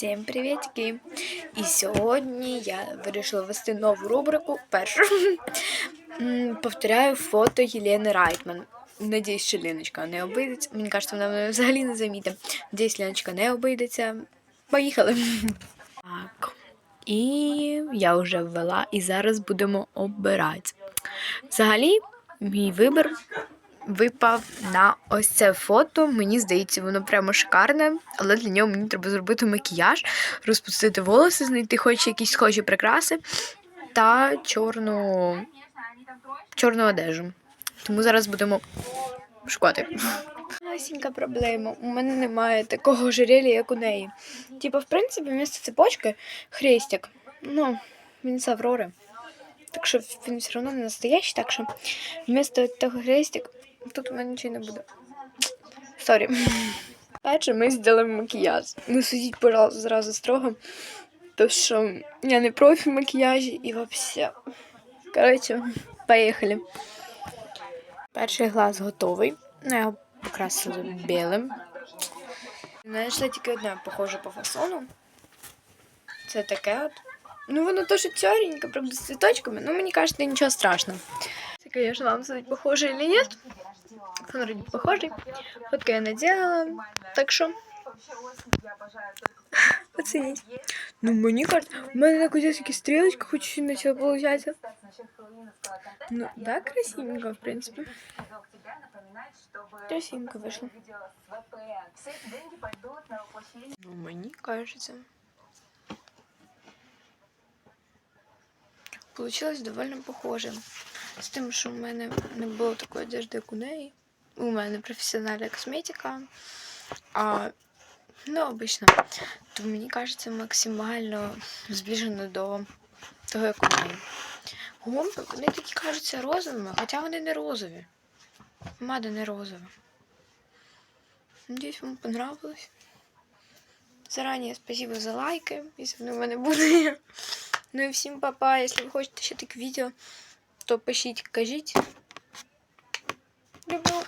Всім привітки! І сьогодні я вирішила ввести нову рубрику. Першу повторяю фото Єлени Райтман. Надіюсь, що Ліночка не обійдеться. Мені кажеться, вона мене взагалі не замітить. Надіюсь, Ліночка не обійдеться. Поїхали. Так. І я вже ввела, і зараз будемо обирати. Взагалі, мій вибір випав на ось це фото. Мені здається, воно прямо шикарне, але для нього мені треба зробити макіяж, розпустити волоси, знайти хоч якісь схожі прикраси та чорну, чорну одежу. Тому зараз будемо шукати. Масінька проблема. У мене немає такого ожерелья, як у неї. Типа, в принципі, вмісто цепочки хрестик. Ну, він з Аврори. Так що він все одно не настоящий, так що вмісто того хрестик тут у мене нічого не буде. Сорі. Перше ми зробимо макіяж. Не судіть, пожалуйста, зразу строго. То що я не профі макіяжі і взагалі. Коротше, поїхали. Перший глаз готовий. Ну, я його покрасила білим. Знайшла тільки одне похоже по фасону. Це таке от. Ну, воно теж тёренько, правда, з цветочками, но мені кажется, нічого страшного. Це, конечно, вам сказать, похоже или нет. Он вроде похожий. Фотку я наделала. Так що, оцініть. Ну, мені кажется, у мене так ось якісь стрілочки, хоч ще не почала получатися. Ну, да, красивенько, в принципе. Красивенько вийшло. Ну, мені кажется. Получилось довольно похоже. З тим, що в мене не було такої одежди, як у неї. У мене професіональна косметика. А ну, обично. То мені кажеться максимально зближено до того, як у неї. Гумби, вони такі кажуться розовими, хоча вони не розові. Мада не розова. Надіюсь, вам понравилось. Заранее спасибо за лайки, якщо вони в мене буде. Ну і всім папа. Якщо ви хочете ще таке відео, то пишіть, кажіть. Люблю.